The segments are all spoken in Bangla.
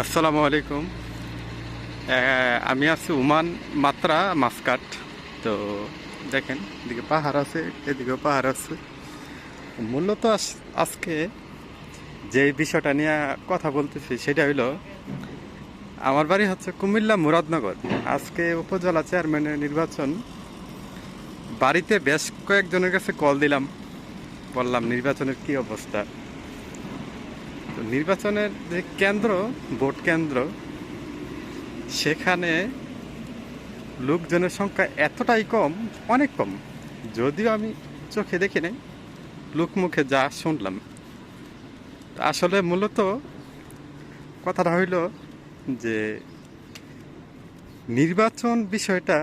আসসালামু আলাইকুম। আমি আছি উমান মাত্রা মাসকাট। তো দেখেন, এদিকে পাহাড় আছে, এদিকেও পাহাড় আছে। মূলত আজকে যে বিষয়টা নিয়ে কথা বলতেছি সেটা হইল, আমার বাড়ি হচ্ছে কুমিল্লা মুরাদনগর। আজকে উপজেলা চেয়ারম্যানের নির্বাচন। বাড়িতে বেশ কয়েকজনের কাছে কল দিলাম, বললাম নির্বাচনের কি অবস্থা? তো নির্বাচনের যে কেন্দ্র, ভোট কেন্দ্র, সেখানে লোকজনের সংখ্যা এতটাই কম, অনেক কম, যদিও আমি চোখে দেখি নাই লোক মুখে যা শুনলাম। আসলে মূলত কথাটা হইল যে, নির্বাচন বিষয়টা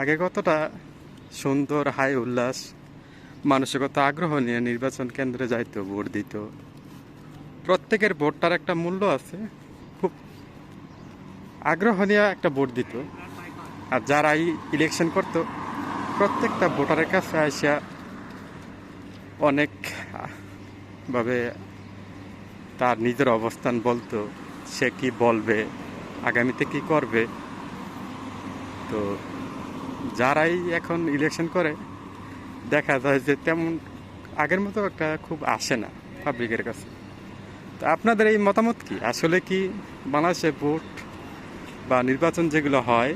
আগে কতটা সুন্দর, হাই উল্লাস, মানসিকতা, আগ্রহ নিয়ে নির্বাচন কেন্দ্রে যাইতো, ভোট দিত প্রত্যেকের ভোটটার একটা মূল্য আছে। খুব আগ্রহ নিয়ে একটা ভোট দিত। আর যারাই ইলেকশন করতো, প্রত্যেকটা ভোটারের কাছে আসা অনেকভাবে তার নিজের অবস্থান বলতো, সে কি বলবে, আগামীতে কি করবে। তো যারাই এখন ইলেকশন করে, দেখা যায় যে তেমন আগের মতো একটা খুব আসে না পাবলিকের কাছে। আপনাদের এই মতামত কি? আসলে কি বাংলাদেশে ভোট বা নির্বাচন যেগুলো হয়,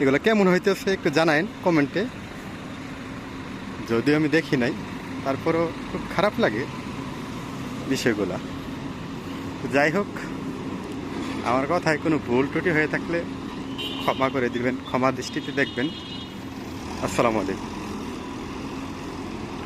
এগুলো কেমন হইতেছে একটু জানায়েন কমেন্টে। যদিও আমি দেখি নাই, তারপরও খুব খারাপ লাগে বিষয়গুলা। যাই হোক, আমার কথায় কোনো ভুল ত্রুটি হয়ে থাকলে ক্ষমা করে দিবেন, ক্ষমা দৃষ্টিতে দেখবেন। আসসালামু আলাইকুম।